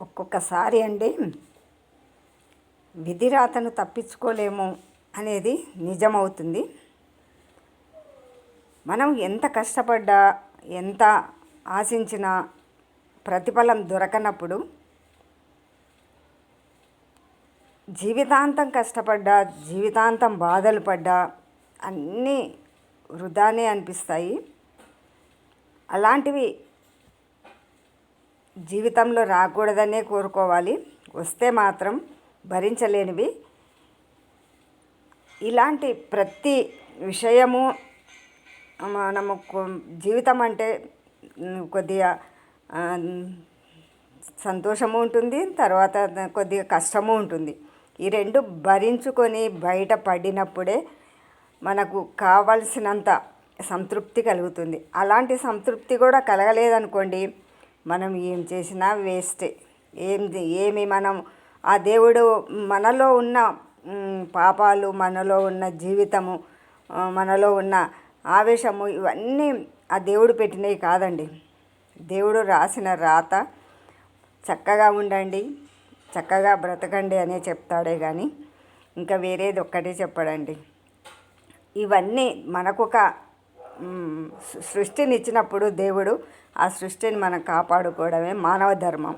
ఒక్కొక్కసారి అండి విధిరాతను తప్పించుకోలేము అనేది నిజమవుతుంది. మనం ఎంత కష్టపడ్డా ఎంత ఆశించినా ప్రతిఫలం దొరకనప్పుడు జీవితాంతం కష్టపడ్డా జీవితాంతం బాధలు పడ్డా అన్నీ వృధానే అనిపిస్తాయి. అలాంటివి జీవితంలో రాకూడదనే కోరుకోవాలి. వస్తే మాత్రం భరించలేనివి. ఇలాంటి ప్రతి విషయము మనము జీవితం అంటే కొద్దిగా సంతోషము ఉంటుంది తర్వాత కొద్దిగా కష్టము ఉంటుంది. ఈ రెండు భరించుకొని బయట పడినప్పుడే మనకు కావలసినంత సంతృప్తి కలుగుతుంది. అలాంటి సంతృప్తి కూడా కలగలేదనుకోండి మనం ఏం చేసినా వేస్టే. ఏం ఏమి మనం ఆ దేవుడు మనలో ఉన్న పాపాలు మనలో ఉన్న జీవితము మనలో ఉన్న ఆవేశము ఇవన్నీ ఆ దేవుడు పెట్టినవి కాదండి. దేవుడు రాసిన రాత చక్కగా ఉండండి చక్కగా బ్రతకండి అనే చెప్తాడే కానీ ఇంకా వేరేది ఒక్కటే చెప్పడండి. ఇవన్నీ మనకొక సృష్టిని ఇచ్చినప్పుడు దేవుడు ఆ సృష్టిని మనం కాపాడుకోవడమే మానవ ధర్మం.